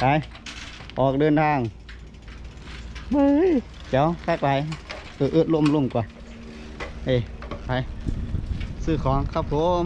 ไป ออกเดินทางเฮ้ยเจ้าแพ็กไปเออเออล่มล่มกว่า เอ้ยไปซื้อของครับผม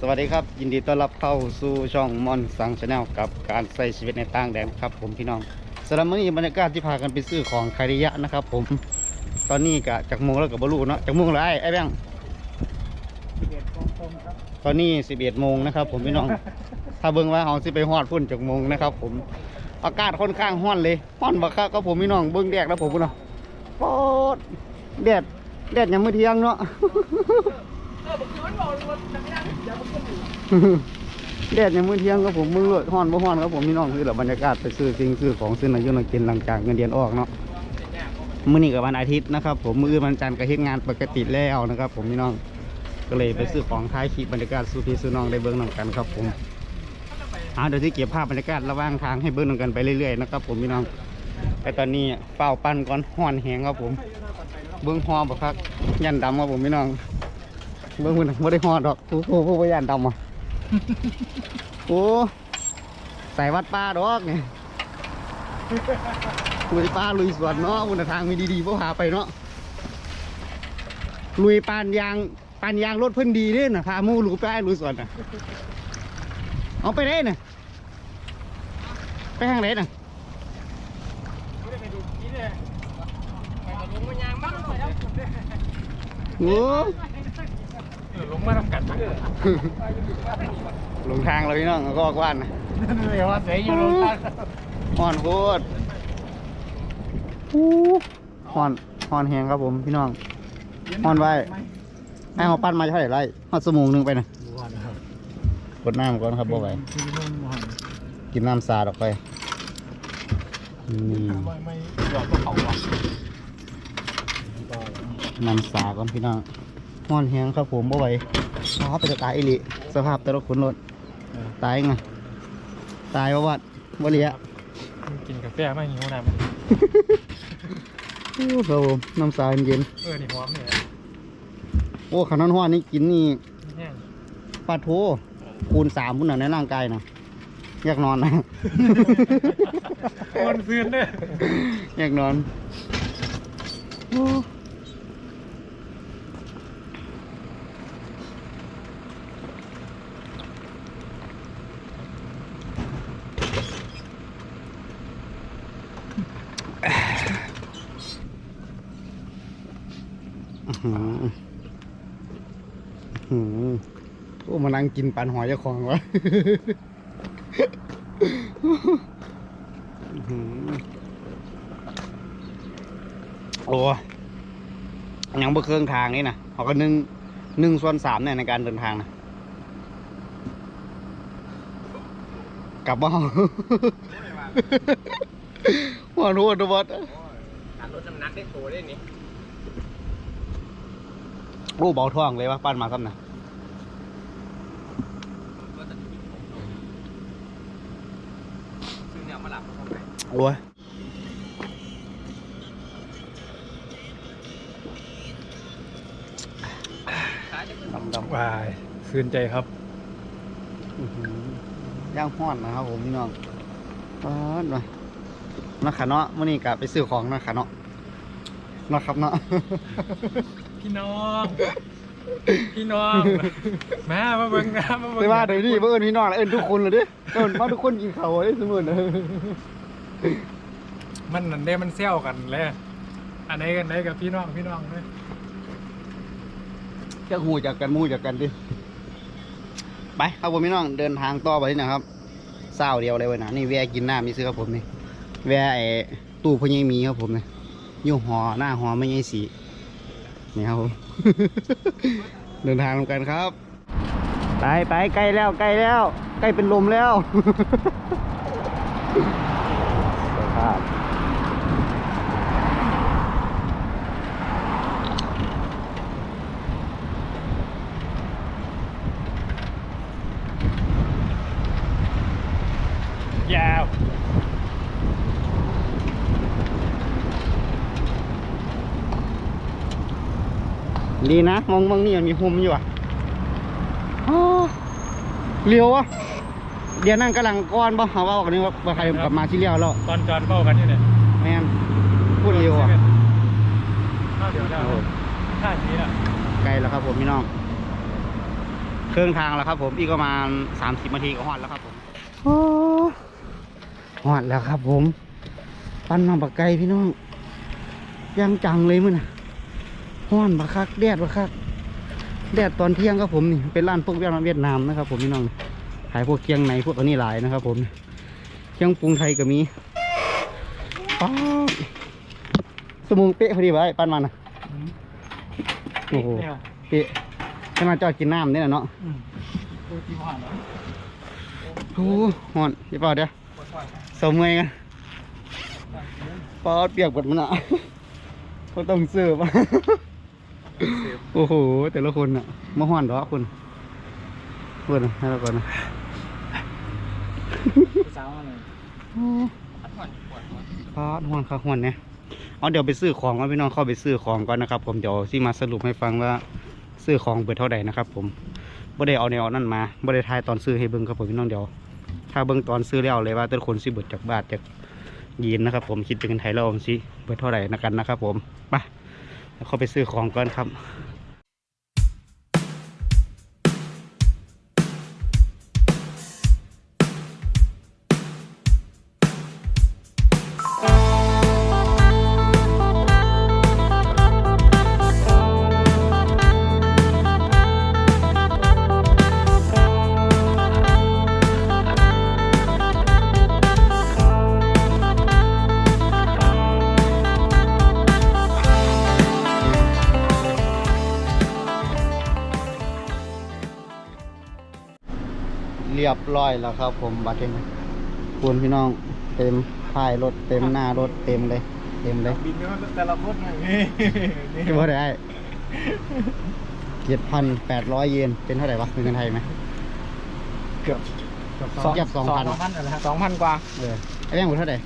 สวัสดีครับ ยินดีต้อนรับเข้าสู่ช่องมอนสังชาแนลกับการใช้ชีวิตในต่างแดนครับผมพี่น้องสำหรับมื้อนี้บรรยากาศที่พากันไปซื้อของคาริยะนะครับผม ตอนนี้กะจากโมงแล้วกับบลูเนาะจากโมงแล้วไอ้ไอ้แบงค์ตอนนี้สิบเอ็ดโมงนะครับผมพี่น้อง ถ้าเบิ่งว่าเขาสิไปฮอดพุ่นจากมงนะครับ ผมอากาศค่อนข้างร้อนเลยร้อนบักคักก็ผมพี่น้องเบิ่งแดดแล้วผมพี่น้องโป๊ดแดดแดดยังไม่เที่ยงเนาะแดดยังมือเที่ยงครับผมมือเลยฮ้อนบ่ฮ้อนครับผมพี่น้องคือแบบบรรยากาศไปซื้อสิ่งซื้อของซื้อนายุนกินหลังจากเงินเดือนออกเนาะมื้อนี้กับวันอาทิตย์นะครับ ผมมื้อวันจันทร์ก็เฮ็ดงานปกติแล้วนะครับ ผมพี่น้องก็เลยไปซื้อของท้ายคลิปบรรยากาศสู่พี่สู่น้องได้เบิ่งนํกันครับผม เอาเดี๋ยวที่เก็บภาพบรรยากาศระหว่างทางให้เบิ่งนํกันไปเรื่อยๆนะครับผมพี่น้องแต่ตอนนี้เป้าปั้นก่อนฮ้อนแหงครับผม เบิ่งฮอบ่ครับยันดำครับผมพี่น้อง เบิ่งมันบ่ได้ฮอดอกโอ้โหบ่ยันดำอะโอ้ใส่วัดป้าดอกเนี่ยลุยป้าลุยสวนเนาะอุณทางมีดีๆพ่พาไปเนาะลุยปานยางปานยางรถเพิ่นดีเด้น่ะพามู่ลูกไปลุยสวนน่ะ เอาไปได้น่ะไปทางไหนน่ะโอ้ลงมาทำกัดมาหลงทางเราพี่น้องก็ออกว่านนะเดี๋ยวว่าเสียอยู่ลงทางห่อนโคตรอู้ห่อนห่อนแหงครับผมพี่น้องฮ้อนไว้ให้เขาปั้นมาเท่าไหร่ไรหอดสมงหนึงไปนะบ้านนะครับ กดน้ำก่อนครับบ่ไหวที่นู่นบ้านกินน้ำสาดออกไปนี่ไม่ไม่หยอดพวกเขาอะน้ำสาก่อนพี่น้องห่อนแหงครับผมบ่ไหวอ๋อไปจะตายอีหลิสภาพแต่ละคนรถตายไงตายเพราะว่าบ่เหลียกินกาแฟไม่หิวน้ำโอ้ครับผมน้ำสาเย็นเออนี่หอมเนี่ยๆโอ้ขนาดห้อนนี่กินนี่แห้งปลาโถ คูณสามพุ่นน่ะในร่างกายนะอยากนอนนะคนซื้อเนี่ยอยากนอนโอ้อื้อหืออื้อหือ โอ้มานั่งกินปันหอยเจ้าของวะอื้อหือโอ้ยยังบ่เครื่องทางนี่นะเขาก็หนึ่งหนึ่งส่วนสามเนี่ยในการเดินทางนะกลับบ้านว่ารู้ว่าทุกวัดการลดน้ำหนักได้โตได้นี่โอ้เบาท้องเลยวะปั้นมาซ้ำนะ ซื้อเนี่ยมาหลับมาทำไงโอ้ยดำดำวายซื้นใจครับอื้อหือย่างห้อนนะครับผมพี่น้องป้านมานักขาเนาะมื่อนี้กะไปซื้อของนักขาเนาะนะครับเนาะ พี่น้อง พี่น้อง มามาเบิ่งนะมาเบิ่งไม่ว่าเดี๋ยวนี้เพื่อนพี่น้องเอิ้นทุกคนเลยดิเอิ้นมาทุกคนกินข้าวได้เสมอเลย มันนั่นเด้มันเซี่ยวกันเลย อันไหนกันไหนกับพี่น้องพี่น้องเลยจะหูจากกันมู่จากกันดิไปครับผมพี่น้องเดินทางต่อไปนี่นะครับเศร้าเดียวเลยเว้ยนะนี่แวะกินน้ำมีซื้อครับผมนี่แวะไอ้ตู้พญายมีครับผมนี่อยู่หอหน้าหอไม่ใช่สีนี่ครับผม เดินทางนำกันครับ ไปไปใกล้แล้วใกล้แล้ว ใกล้เป็นลมแล้ว สภาพ ยาว ดีนะมองมองนี่มันมีหุมอยู่อะอ้อเลี้ยวอะเดี๋ยวนั่งกำลังก้อนบ่เขาว่าออกนี่ว่าใครกลับมาที่เลี้ยวแล้วตอนจอนเบ้ากันอยู่เนี่ยแม่นพูดเร็วอะข้าวเดี๋ยวได้ท่านี้ละไกลแล้วครับผมพี่น้องเครื่องทางแล้วครับ ผมอีกประมาณสามสิบนาทีก็ฮอดแล้วครับผมโอ้ฮอดแล้วครับ ผม ปั้นมาบักไก่พี่น้องยังจังเลยมึงน่ะ ฮ้อนบักคักแดดบักคักแดดตอนเที่ยงครับผมนี่เป็นร้านพวกเวียดนามเวียดนามนะครับ ผมพี่น้องขายพวกเคียงในพวกอันนี้หลายนะครับ ผมเคียงปรุงไทยก็มีป๊าบสมุงเป๊ะพอดีไว้ปั้นมันนะโอ้โหเนี่ยเป๊ะให้มาจอดกินน้ำนี่แหละเนาะอืมดูจีหวานเหรอโอ้โหฮ้อนพี่ปอเดี๋ยวเสมอยกันปอดเปียกหมดมันอะก็ต้องเสิร์ฟอะ โอ้โห แต่ละคนอะมาฮ้อนเหรอคุณคุณอะให้เราก่อนนะสาวอะไรปอดฮ้อนครับฮ้อนเนี่ยเอาเดี๋ยวไปซื้อของก่อนพี่น้องเข้าไปซื้อของก่อนนะครับ ผมเดี๋ยวสิมาสรุปให้ฟังว่าซื้อของเบิดเท่าไหร่นะครับ ผมบ่ได้เอาแนวนั่นมาบ่ได้ทายตอนซื้อให้เบิ่งครับผมพี่น้องเดี๋ยว ถ้าเบิ่งตอนซื้อแล้วเลยว่าแต่ละคนสิเบิดจากบาทจากยีนนะครับ ผมคิดเป็นเงินไทยแล้วผมสิเบิดเท่าไหร่นะกันนะครับ ผมไป แล้วเขาไปซื้อของก่อนครับ รียบร้อยแล้วครับ ผมบัตรเองคุณพี่น้องเต็มท้ายรถเต็มหน้ารถเต็มเลย เต็มเลยบินกันแต่ละคนไงนี่นี่ที่ว่าได้เจ็ดพันแปดร้อยเยนเป็นเท่าไหร่วะเป็นเงินไทยไหมเกือบสองเกือบสองพันสองพันอะไรครับสองพันกว่าเออไอ้แม่งเป็นเท่าไหร่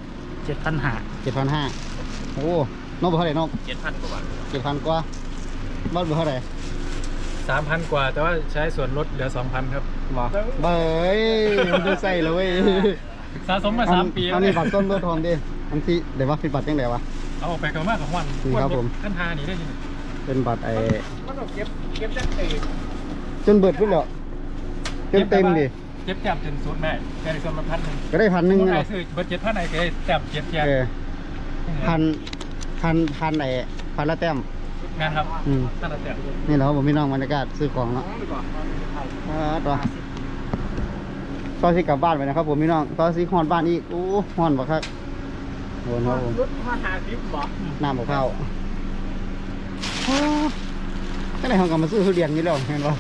เจ็ดพันห้าเจ็ดพันห้าโอ้นกเป็นเท่าไหร่นกเจ็ดพันกว่าบาทเจ็ดพันกว่าบ้านเป็นเท่าไหร่สามพันกว่า แต่ว่าใช้ส่วนลดเหลือสองพันครับ บ่เบยมันจะใส่เลยเว้ยสะสมมาสามปีอันนี้บัตรต้นเบอร์ทองดิอันที่เดี๋ยวว่าเป็นบัตรยังไงวะเอาออกไปกับมากกับวันดีครับผมขั้นทานี่ได้ยินเป็นบัตรไอ้มันต้องเก็บเก็บจังเตจนเบิดพุ่นแล้วจนเต็มดิเก็บแต้มจนสุดแม่แค่ในส่วนละพันหนึ่งก็ได้พันหนึ่งเมื่อนะไหร่ซื้อเบอร์เจ็ดพันไหนก็ได้แต้มเจ็ดแยกเออพันพันพันไอ้พันละแต้ม งานครับอืมท่านละแต้มนี่แหละครับผมพี่น้องบรรยากาศซื้อของเนาะอ่าตัวตอนที่กลับบ้านไปนะครับ ผมพี่น้องตอนที่ฮอนบ้านอีกโอ้ฮอนบักครับโหนครับผมรถมาหาซิปบอกน้ำบักเผาโอ้ก็ไหนห้องกลับมาซื้อทุเรียนนี่แล้วเห็นปะ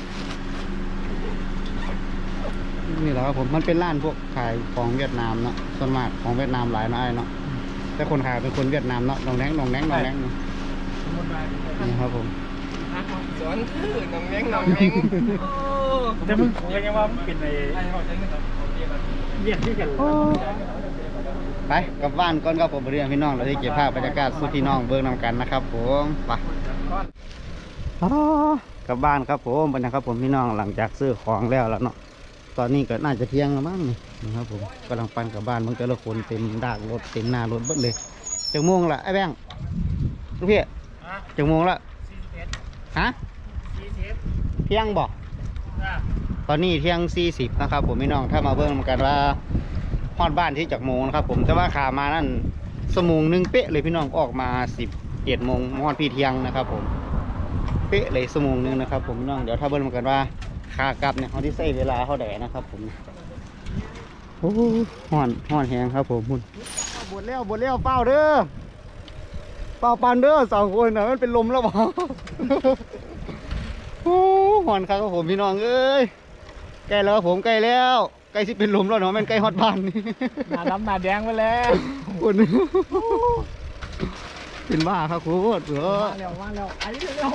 นี่แหละครับผมมันเป็นร้านพวกขายของเวียดนามเนาะส่วนมากของเวียดนามหลายเนาะไอ้เนาะแต่คนขายเป็นคนเวียดนามเนาะนองแดงนองแดงนองแดงเนาะสมมติว่า นี่ครับผมสอนคือน้องแมงน้องแมงแต่มึงยังไงว่ามันเป็นไอ้เรียนที่กันไปกลับบ้านก่อนครับผมเรียนพี่น้องเราได้เก็บภาพบรรยากาศสู่พี่น้องเบิ่งนำกันนะครับ ผมไปอ๋อกลับบ้านครับผมบรรยากาศผมพี่น้องหลังจากซื้อของแล้วแล้วเนาะตอนนี้ก็น่าจะเที่ยงแล้วมั้งนี่นะครับผมกำลังปั่นกลับบ้านมึงแต่ละคนเต็มดากรถเต็มหน้ารถเบิดเลยจังโมงละไอ้แบงค์ลูกพี่ จังโมงละฮะเที่ยงบอกตอนนี้เที่ยงสี่สิบนะครับ ผมพี่น้องถ้ามาเบิ่งนำกันว่าฮอดบ้านที่จากโมงนะครับ ผมแต่ว่าขามานั่นสมงหนึ่งเป๊ะเลยพี่น้องออกมาสิบเอ็ดโมงฮอดพี่เที่ยงนะครับ ผมเป๊ะเลยสมงหนึ่งนะครับ ผมพี่น้องเดี๋ยวถ้าเบิ่งกันว่าขากลับเนี่ยเขาที่ใช้เวลาเท่าไหร่นะครับ ผมโอ้ห่อนห่อนแหงครับ ผมคุณบดแล้วบดแล้วเป้าเด้อ เป้าปันเด้อสองคนนะมันเป็นลมแล้วบ่โอ้ห่อนครับผมพี่น้องเอ้ยใกล้แล้วครับผมใกล้แล้วใกล้สิเป็นลมแล้วเนาะแม่นใกล้ฮอดบ้านนี่หน้าดำหน้าแดงไปแล้วคุณเป็นบ้าครับคุณเออมาแล้วมาแล้วไอ้เร็ว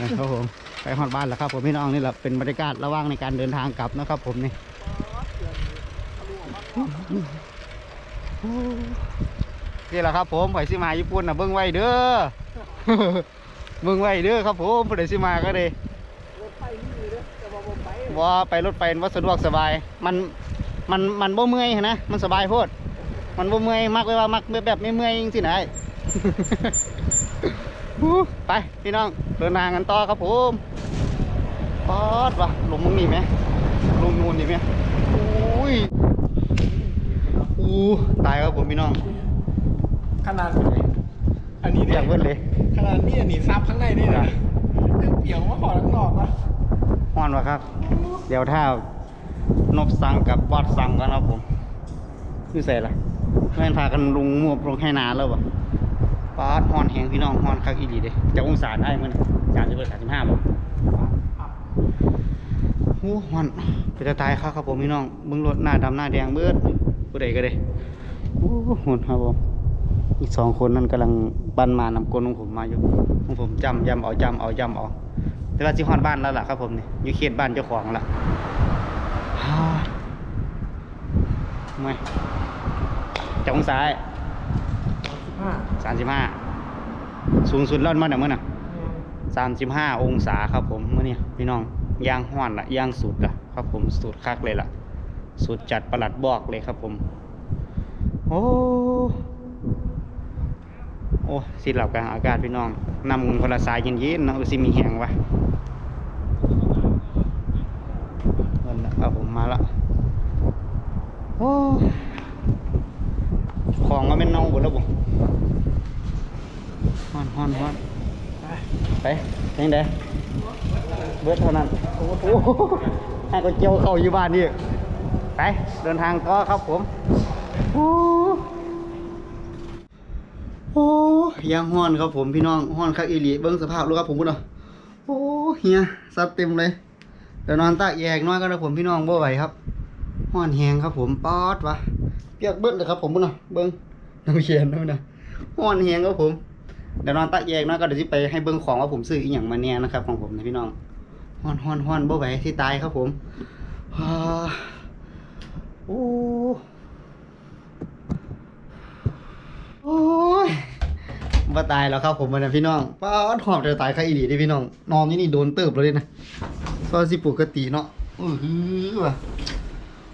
นะครับผมไปฮอดบ้านแล้วครับผมพี่น้องนี่แหละเป็นบรรยากาศระหว่างในการเดินทางกลับนะครับ ผมนี่ นี่แหละครับผมไปสิมาญี่ปุ่นนะเบิ้งไว้เด้อ เบิ้งไว้เด้อครับผมผู้ใดสิมาก็เลยว่าไปรถไฟว่าสะดวกสบาย มันมันมันบ่เมื่อยนะมันสบายโพด มันบ่เมื่อยมากเลยว่ามักแบบไม่เมื่อยจริงๆนะไอ้ฮู้ไปพี่น้องเดินทางกันต่อครับผมป๊อดวะลงมึงนี่ไหมลงนูนนี่ไหมอุ้ยอู้ตายครับผมพี่น้อง ขนาดอันนี้เรียกเบิ้ลเลยขนาดนี้อันนี้ซับข้างในนี่นะยังเปียกมาขอข้างนอกนะฮ้อนวะครับ เดี๋ยวถ้านบสั่งกับบอดสั่งกันครับผมคือใส่ละแม่นพากันลุงมวบลงให้นานแล้วบ่ป๊อดฮ้อนแหงพี่น้องฮ้อนคักอีหลีเด้จะองศาได้มั้ยจานจะเปิดสามสิบห้าบ่โอ้มันเป็นจะตายครับครับผมพี่น้องเบิ่งรถหน้าดำหน้าแดงเบิดผู้ใดก็ได้โอ้โหดครับผม อีกสองคนนั้นกำลังบันมานำกลของผมมาอยู่ของผมจำยำเอาจำเอาจำเอาแต่ว่าสิฮอดบ้านแล้วล่ะครับผมนี่อยู่เขตบ้านเจ้าของละฮ่าไม่จังซ้ายห้าสามสิบห้าสูงสุดเล่นมาเดี๋ยวมื่อน่ะสามสิบห้าองศาครับผมเมื่อนี้พี่น้องยางห้อนละยางสุดละครับผมสุดคักเลยล่ะสุดจัดประหลัดบอกเลยครับผม โอ้ โอ้สิหลับกันอากาศพี่น้องนำเงินคนละสายเย็นๆเนาะเออสิมีแหงวะนั่นแหละครับผมมาละโอ้ของก็ไม่นเน่าหมดแล้วผมฮ้อนฮ้อนฮ้อนไปยังไงเบิร์ดเท่านั้นโอ้โหให้ก็เจียวเข้าอยู่บ้านนี่ไปเดินทางต่อครับผมโอ้้ยังห้อนครับผมพี่น้องห้อนคักอีหลีเบิ้งสภาพลูกครับผมพุ่นเนาะโอ้เฮียซัดเต็มเลยเดี๋ยวนอนตากแยกน้อยก็นะผมพี่น้องบ่ไหวครับห้อนแหงครับผมป๊อดวะเปียกเบิ้เลยครับผมพุ่นเนาะเบิ้งน้ำเชียนด้วยนะห้อนแหงครับผมเดี๋ยวนอนตะแยกเนาะก็เดี๋ยวสิไปให้เบิ่งของว่าผมซื้ออีหยังมาเนี่ยนะครับของผมนะพี่น้องฮ้อนฮ้อนฮ้อนบ่ไหวที่ตายครับผมโอ้โอ้ย บ่ตายแล้วครับผมมันนะพี่น้องป้าหอมจะตายใครอีหลีดิพี่น้องนอนนี่นี่โดนเติบเลยนะก็สิปกติเนาะอือหือว่ะ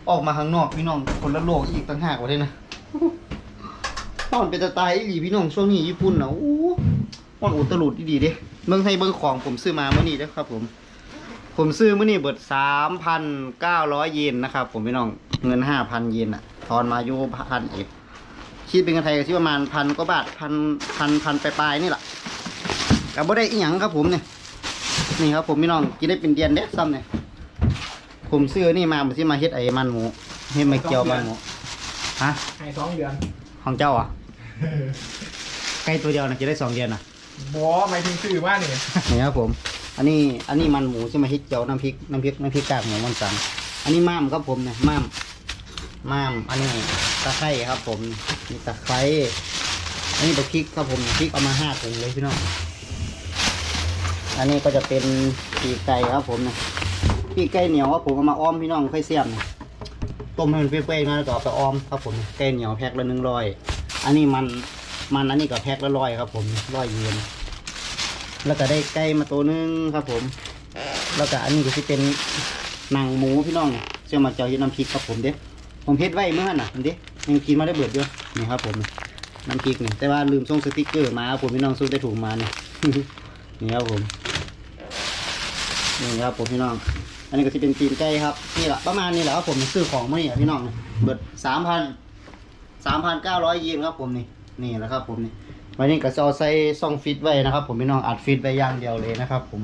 ออกมาข้างนอกพี่น้องคนละโลกอีกต่างหากว่าเด้นะนอนเป็นจะตายอีหลีพี่น้องช่วงนี้ญี่ปุ่นนะอู้นอนอุตลุดดีเด้เมืองไทยเบิ่งของผมซื้อมาเมื่อนี้เด้อครับ ผม ผมซื้อเมื่อนี้เบิดสามพันเก้าร้อยเยนนะครับผมพี่น้องเงินห้าพันเยนอะทอนมาอยู่พันเอก คิดเป็นเงินไทยก็ที่ประมาณพันกว่าบาทพันพันพันปลายๆนี่แหละกับบ่ได้อีหยังครับผมเนี่ยนี่ครับผมพี่น้องกินได้เป็นเดือนเด้ซ้ำเนี่ยผมซื้อนี่มาผมซื้อมาเฮ็ดไอ้มันหมูเฮ็ดไม่เกี่ยวมันหมูฮะให้สองเดือนของเจ้าอะไก่ตัวเดียวนะจะได้สองเดือนนะบอไม่ถึงสื่อว่านี่นี่ครับผม อันนี้อันนี้มันหมูใช่ไหมพริกเจียวน้ำพริกน้ำพริกน้ำพริกกากหมูมันสังอันนี้ม่ามครับผมเนี่ยม่ามม่ามอันนี้ตะไคร้ครับผม นี่ตะไคร้อันนี้เป็นพริกครับผมพริกเอามาห้าถุงเลยพี่น้องอันนี้ก็จะเป็นปีกไก่ครับผมนี่ยปีกไก่เหนียวครับผมเอามาอ้อมพี่น้องค่อยเสียมต้มให้มันเปื่อยๆนะแล้วก็เอาไปอ้อมครับผมไก่เหนียวแพ็คละหนึ่งร้อยอันนี้มันมันอันนี้ก็แพ็คละร้อยครับผมร้อยเยนแล้วก็ได้ไก่มาตัวนึงครับผม แล้วก็อันนี้ก็จะเป็นหนังหมูพี่น้องเชื่อมาเจ้าเฮ็ดน้ำพริกครับผมเด้ผมเฮ็ดไว้เมื่อน่ะเด้ยังกินมาได้เบิดอยู่ นี่ครับผมน้ำพริกนี่แต่ว่าลืมส่งสติกเกอร์มาครับผมพี่น้องส่งได้ถูกมาเนี่ยนี่ครับผมนี่ครับผมพี่น้อง อันนี้ก็จะเป็นตีนไก่ครับนี่แหละประมาณนี้แหละครับผมซื้อของมาเนี่ยพี่น้องเบิดสามพันสามพันเก้าร้อยเยนครับผมนี่นี่แหละครับ ผมนี่วันนี้ก็จะเอาใส่ซองฟิตไว้นะครับ ผมพี่น้องอัดฟิตไว้อย่างเดียวเลยนะครับ ผม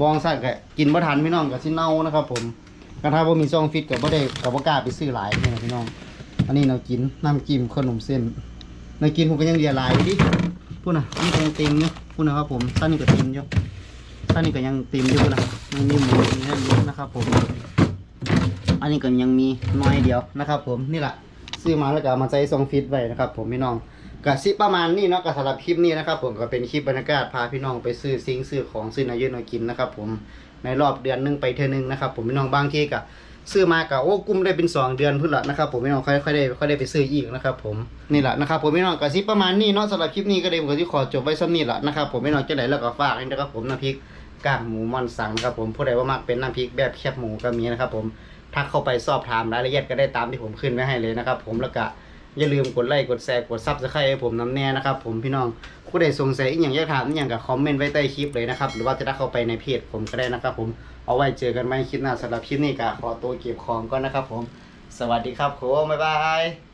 บองสั่นก็กินบ่ทันพี่น้องก็สิเน่านะครับ ผมกระทาบ่มีซองฟิตก็บ่ได้ก็บ่กล้าไปซื้อหลายนี่นะพี่น้อง อันนี้เรากินน้ำจิ้มขนมเส้นในกินผมก็ยังเรียหลายอยู่ดิพูดนะนี่ก็ยังเต็มอยู่พูดนะครับผมท่านนี่ก็เต็มอยู่ท่านนี่ก็ยังเต็มอยู่นะยังมีหมูมีเนื้ออยู่นะครับ ผม อันนี้ก็ยังมีน้อยเดียวนะครับ ผมนี่แหละซื้อมาแล้วก็มาใส่ซองฟิตไว้นะครับ ผมพี่น้องก็สิประมาณนี้เนาะก็สำหรับคลิปนี้นะครับ ผมก็เป็นคลิปบรรยากาศพาพี่น้องไปซื้อซิงซื้อของซื้อนายืนนากินนะครับ ผมในรอบเดือนหนึงไปเทื่อนึงนะครับ ผมพี่น้องบางทีก็ ซื้อมากะโอ้กุ้มได้เป็นสองเดือนพื่นละนะครับผมพี่น้องค่อยๆได้ค่อยได้ไปซื้ออีกนะครับผมนี่แหละนะครับผมพี่น้องกะซิประมาณนี้เนาะสำหรับคลิปนี้ก็เลยผมก็ที่ขอจบไว้ซ้ำนี่ละนะครับผมพี่น้องจะไหนแล้วก็ฝากนะครับผมน้ำพริกกากหมูมันสังนะครับผมผู้ใดว่ามากเป็นน้ำพริกแบบแคบหมูก็มีนะครับผมทักเข้าไปสอบถามรายละเอียดก็ได้ตามที่ผมขึ้นไว้ให้เลยนะครับผมแล้วก็อย่าลืมกดไลค์กดแชร์กดซับสไครต์ให้ผมน้ำแน่นะครับผมพี่น้องผู้ใดสงสัยอีกอย่างอยากถามอีกอย่างกับคอมเมนต์ไว้ใต้คลิปเลยนะครับหรือว่าจะทักเข้าไปในเพจผมก็ได้นะครับผม เอาไว้เจอกันไหมคลิปหน้าสำหรับคลิปนี้ก็ขอตัวเก็บของก่อนนะครับผม สวัสดีครับผมบ๊ายบาย